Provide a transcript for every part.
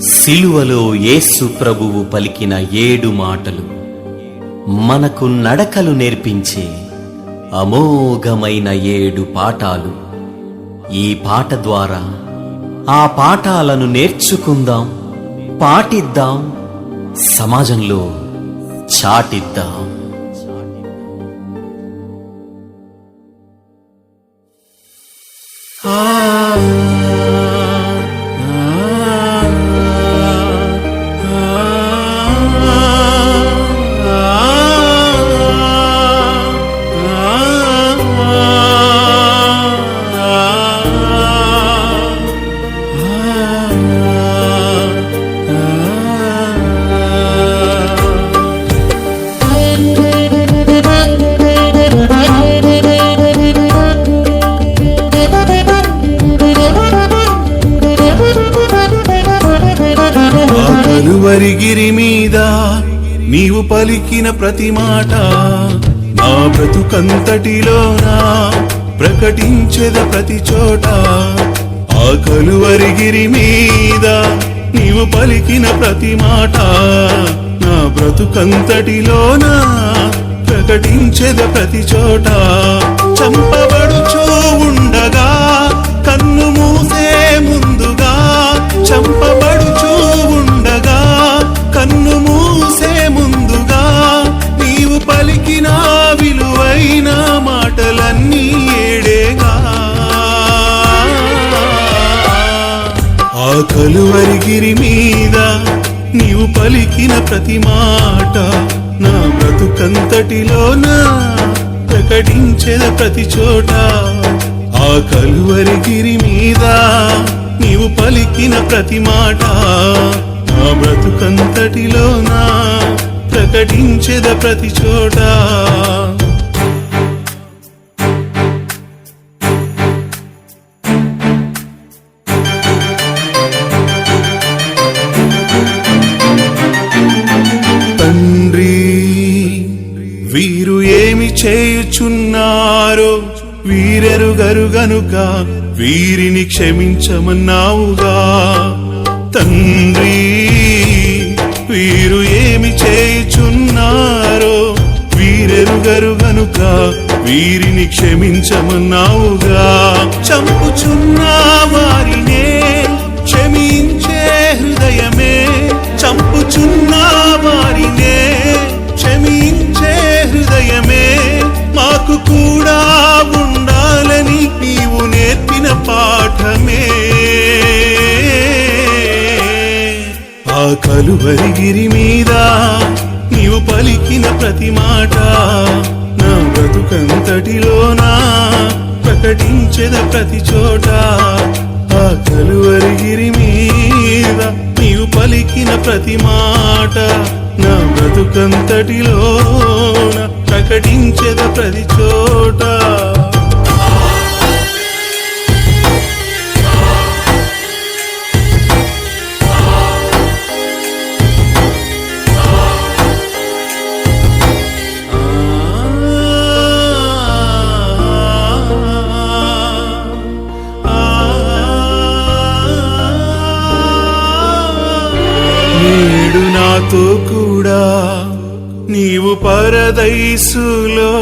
సిలువలో యేసు ప్రభువు పలికిన ఏడు మాటలు మనకు నడకలు నేర్పించే అమోఘమైన ఏడు పాఠాలు. ఈ పాట ద్వారా ఆ పాఠాలను నేర్చుకుందాం పాటిద్దాం సమాజంలో చాటిద్దాం. ఆ పలికిన ప్రతి మాట నా బ్రతుకంతటిలోనా? ప్రకటించెద ప్రతి చోట ఆ కలువరిగిరి మీద నీవు పలికిన ప్రతి మాట నా బ్రతుకంతటిలోనా? ప్రకటించెద ప్రతి చోట చంపబడుచూ ఉండగా కలువరిగిరి మీద నీవు పలికిన ప్రతి మాట నా బ్రతుకంతటిలోన ప్రకటించెద ప్రతి చోట. ఆ కలువరిగిరి మీద నీవు పలికిన ప్రతి మాట నా బ్రతుకంతటిలోన ప్రకటించెద ప్రతి చోట. వీరెరుగరు గనుక వీరిని క్షమించమన్నావుగా. తండ్రి వీరు ఏమి చేయుచున్నారో వీరెరుగరు గనుక వీరిని క్షమించమన్నావుగా. చంపుచున్నా వారినే కలువరి గిరి మీద నీవు పలికిన ప్రతి మాట నా బ్రతుకంతటిలోనా ప్రకటించెద ప్రతి చోట. ఆ కలువరిగిరి మీద నీవు పలికిన ప్రతి మాట నా బ్రతుకంతటిలోన ప్రకటించెద ప్రతి చోట. నేడు కూడా నీవు పరదైసులో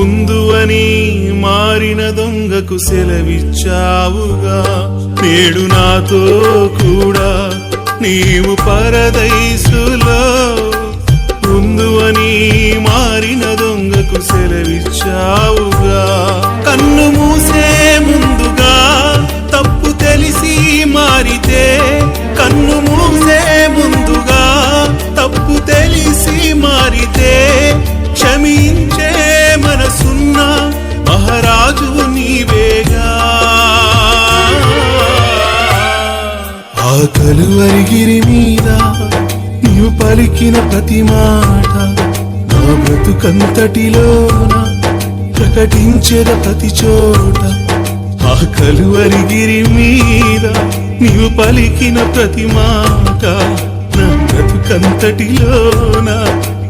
ఉందు అని మారిన దొంగకు సెలవిచ్చావుగా. నేడు నాతో కూడా నీవు పరదైసులో ఉందు అని మారిన దొంగకు సెలవిచ్చావుగా. ప్రతి మాట నా బ్రతుకంతటిలోన ప్రకటించెద ప్రతి చోట. ఆ కలువరిగిరి మీద నీవు పలికిన ప్రతి మాట నా బ్రతుకంతటిలోన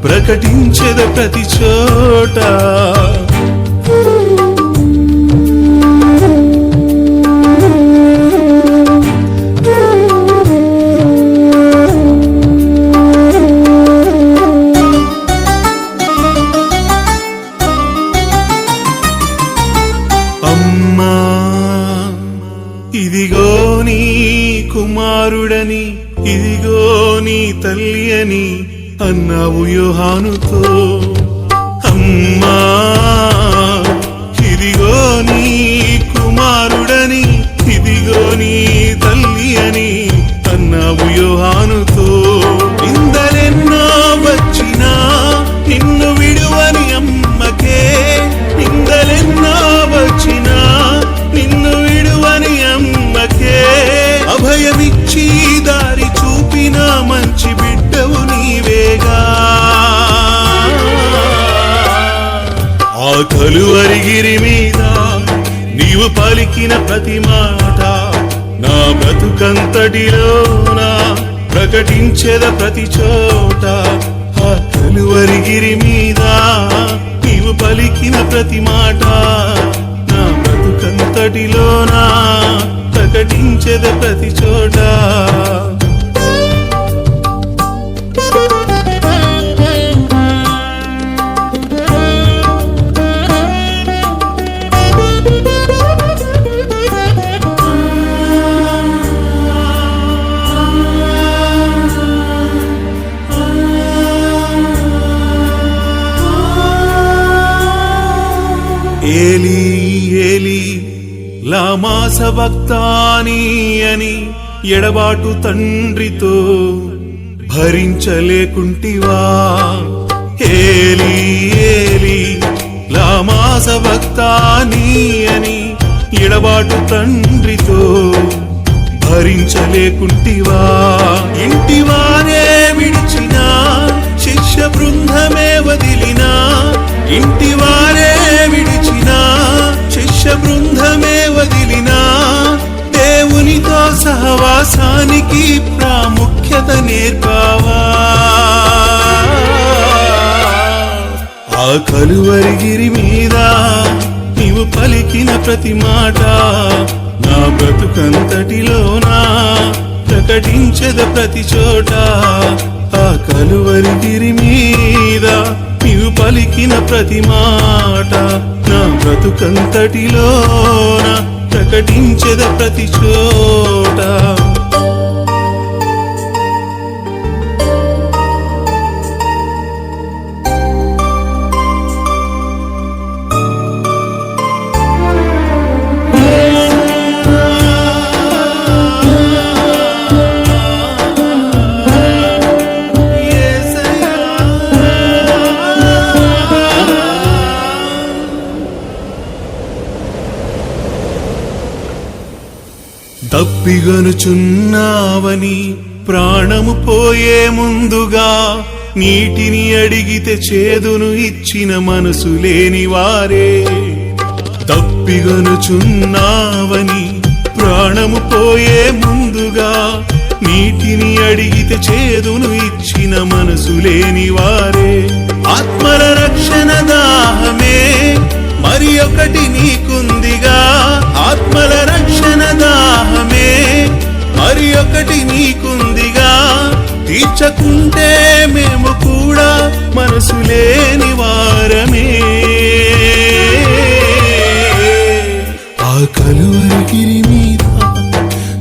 ప్రకటించెద ప్రతి చోట. Johanu కలువరిగిరి మీద నీవు పలికిన ప్రతి మాట నా బ్రతుకంతటిలోన ప్రకటించేద ప్రతి చోట. ఆ కలువరిగిరి మీద నీవు పలికిన ప్రతి మాట నా బ్రతుకంతటిలోన ప్రకటించేద ప్రతి చోట. లామాస భక్తాని అని ఎడబాటు తండ్రితో భరించలేకుంటివా? ఏలి ఏలి లామాస భక్తాని అని ఎడబాటు తండ్రితో భరించలేకుంటివా? ఇంటివారే విడిచినా శిష్య బృందమే వదిలినా ఇంటివారే విడిచినా శిష్య బృందమే సహవాసానికి ప్రాముఖ్యత నేర్పావా? ఆ కలువరిగిరి మీద నీవు పలికిన ప్రతి మాట నా బ్రతుకంతటిలోనా? ప్రకటించద ప్రతి చోట ఆ కలువరిగిరి మీద నీవు పలికిన ప్రతి మాట నా బ్రతుకంతటిలోనా? ప్రకటించద ప్రతి చోట. తప్పిగనుచున్నావని ప్రాణము పోయే ముందుగా నీటిని అడిగితే చేదును ఇచ్చిన మనసు లేని వారే. తప్పిగనుచున్నావని ప్రాణము పోయే ముందుగా నీటిని అడిగితే చేదును ఇచ్చిన మనసు లేని వారే. ఆత్మల రక్షణ దాహమే మరి ఒకటి నీకుందిగా ఆత్మల రక్షణ దాహమే. మరి ఒకటి నీకుందిగా. తీర్చకుంటే మేము కూడా మనసు లేని వారమే ఆ కలువరిగిరి మీద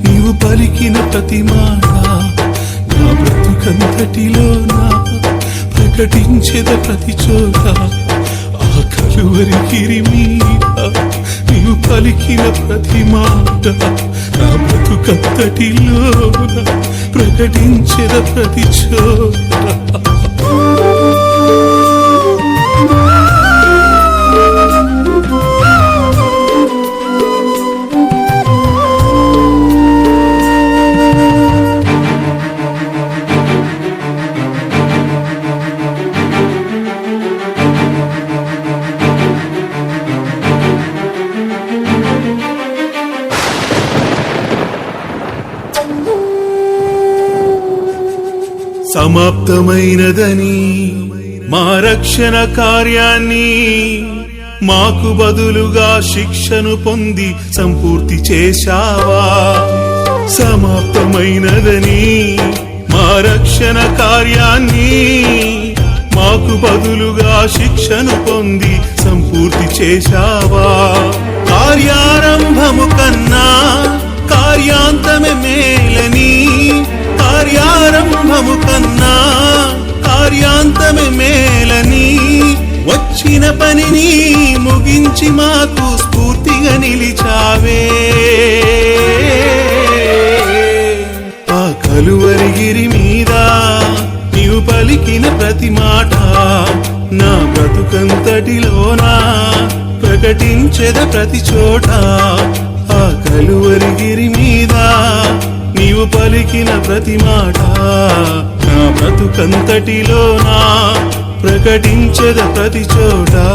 నీవు పలికిన ప్రతి మాట నా బ్రతుకంతటిలో నా ప్రకటించేద ప్రతి చోట ఆ కలువరిగిరి మీద నీవు పలికిన ప్రతి మాట నా బ్రతుకంతటిలో నా ప్రకటించేద ప్రతి చోట సమాప్తమైనదని మా రక్షణ కార్యాన్ని మాకు బదులుగా శిక్షను పొంది సంపూర్తి చేశావా? సమాప్తమైనదని మా రక్షణ కార్యాన్ని మాకు బదులుగా శిక్షను పొంది సంపూర్తి చేశావా? కార్యారంభము కన్నా కార్యాంతమే మేలని కార్యారంభము కన్నా కార్యాంతమే మేలని. వచ్చిన పనిని ముగించి మాకు స్ఫూర్తిగా నిలిచావే. ఆ కలువరిగిరి మీద నీవు పలికిన ప్రతి మాట నా బ్రతుకంతటిలోనా ప్రకటించద ప్రతి చోట. ఆ కలువరిగిరి మీద నీవు పలికిన ప్రతి మాట నా బ్రతుకంతటిలోనా ప్రకటించద ప్రతి చోటా?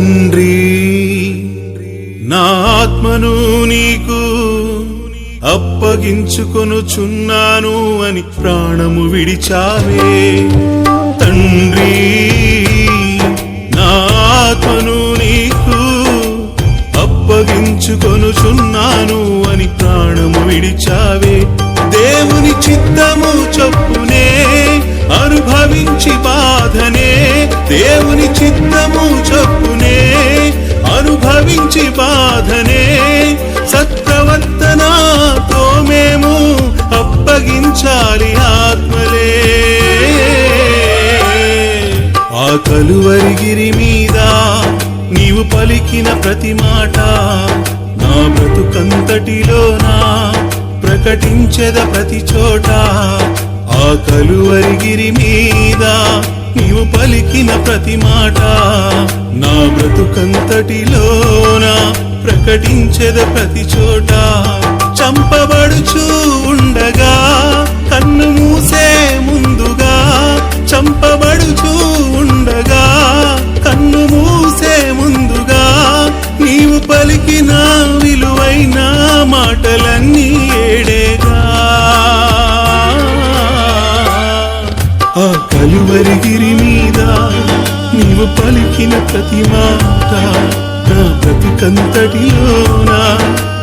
తండ్రి నా ఆత్మను నీకు అప్పగించుకొనుచున్నాను అని ప్రాణము విడిచావే. తండ్రి నా ఆత్మను నీకు అప్పగించుకొనుచున్నాను అని ప్రాణము విడిచావే. దేవుని చిత్తము చొప్పునే అనుభవించి బాధనే దేవుని అనుభవించి బాధనే సత్ప్రవర్తనతో మేము అప్పగించాలి ఆత్మలే. ఆ కలువరిగిరి మీద నీవు పలికిన ప్రతి మాట నా బ్రతుకంతటిలోనా ప్రకటించెద ప్రతి చోట. ఆ కలువరిగిరి మీద నీవు పలికిన ప్రతి మాట నా బ్రతుకంతటిలోన ప్రకటించెద ప్రతి చోట. చంపబడుచు ఉండగా కన్ను మూసే ముందుగా చంపబడుచు పలికిన ప్రతి మాట నా బ్రతుకంతటిలోన?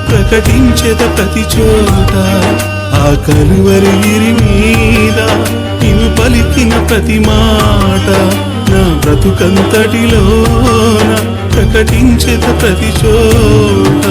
ప్రకటించేద ప్రతి చోట ఆ కలువరిగిరి మీద నీవు పలికిన ప్రతి మాట నా బ్రతుకంతటిలోన? ప్రకటించేద ప్రతి చోట